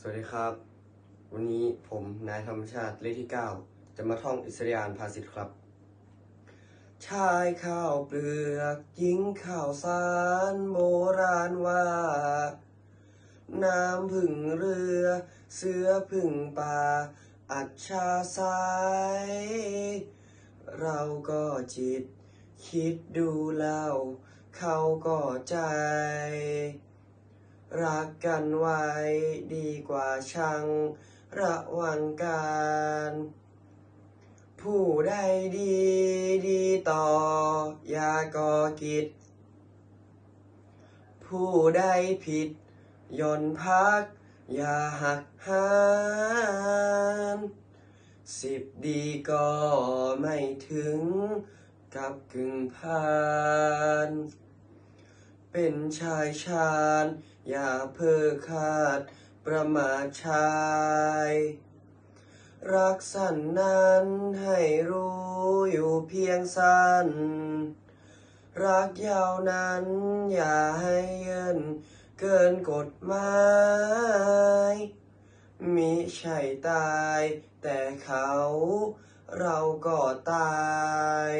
สวัสดีครับ วันนี้ผมนายธรรมชาติเลขที่ 9 จะมาท่องอิสริยานภาษิตครับ ชายข้าวเปลือกหญิงข้าวสารโบราณว่า น้ำพึ่งเรือ เสือพึ่งป่า อัจฉาสาย เราก็จิต คิดดูแล้ว เขาก็ใจ รักกันไว้ดีกว่าชังระวังการ ผู้ใดดีดีต่อ อย่าก่อกิจ ผู้ใดผิดย่อนพัก อย่าหักหานสิบดีก็ไม่ถึงกับกึ่งพาน เป็นชายชาญ อย่าเพ้อคาด ประมาทชาย รักสั้นนั้นให้รู้อยู่เพียงสั้น รักยาวนั้นอย่าให้เยินเกินกฎหมายมิใช่ตาย แต่เขาเราก็ตาย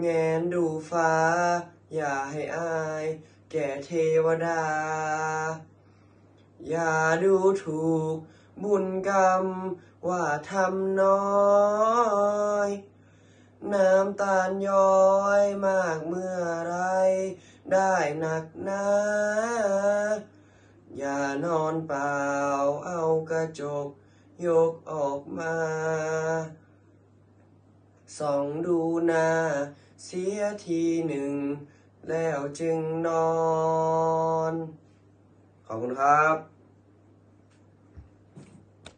แงนดูฟ้า อย่าให้อาย แก่เทวดา อย่าดูถูก บุญกรรม ว่าทำน้อยน้ำตาลย้อยมากเมื่อไร ได้หนักหนาอย่านอนเปล่าเอากระจก ยกออกมาส่องดูหน้าเสียทีหนึ่ง แล้วจึงนอน ขอบคุณครับ